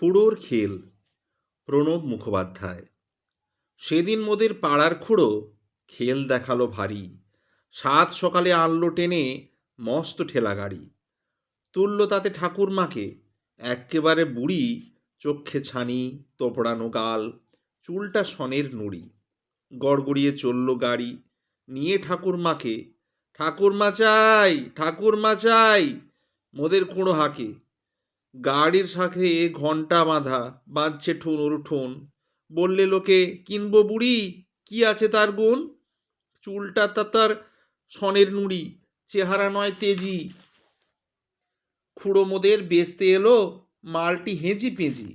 খুড়োর খেল। প্রণব মুখোপাধ্যায়। সেদিন মোদের পাড়ার খুড়ো খেল দেখাল ভারী। সাত সকালে আনলো টেনে মস্ত ঠেলা গাড়ি। তুললো তাতে ঠাকুরমাকে এক্কেবারে বুড়ি চক্ষে ছানি, তোপড়ানো গাল, চুলটা সনের নুড়ি। গড়গড়িয়ে চলল গাড়ি। নিয়ে ঠাকুরমাকে ঠাকুরমা চাই ঠাকুরমা চাই। মোদের কুঁড়ো হাঁকে। গাড়ির শাখে ঘণ্টা বাঁধা, বাঁধছে ঠুনুর ঠুন। বললে লোকে, কিনবো বুড়ি? কি আছে তার গুণ? চুলটা তা তার সনের নুড়ি, চেহারা নয় তেজি। খুড়ো মোদের বেচতে এলো মালটি হেঁজি পেঁজি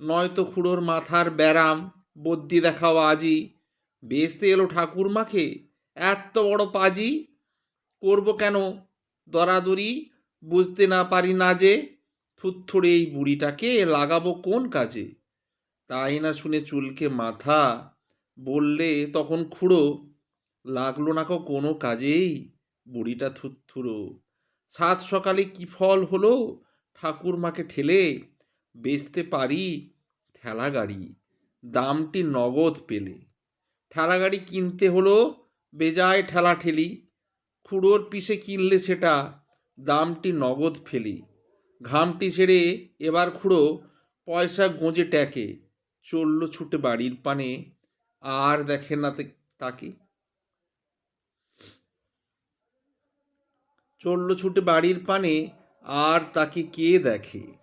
নয়তো খুড়োর মাথার ব্যারাম বদ্যি দেখাও আজি বেচতে এলো ঠাকুরমাকে এত বড় পাজি? করব কেন? দরাদরি, বুঝতে না পারি না যে থুত্থুড়ে এই বুড়িটাকে লাগাবো কোন কাজে? তাই না শুনে চুলকে মাথা বললে তখন খুড়ো, লাগল না কোনো কাজেই? বুড়িটা থুত্থুড়ো সাত সকালে কি ফল হলো? ঠাকুরমাকে ঠেলে বেচতে পারি ঠেলা গাড়ি, দামটি নগদ পেলে। ঠেলা গাড়ি কিনতে হলো, বেজায় ঠেলা ঠেলি, খুড়োর পিসে কিনলে সেটা, দামটি নগদ ফেলি। ঘামটি ছেড়ে এবার খুড়ো পয়সা গোঁজে ট্যাকে। চলল ছুটে বাড়ির পানে। আর দেখে না তাকে চলল ছুটে বাড়ির পানে। আর তাকে কে দেখে?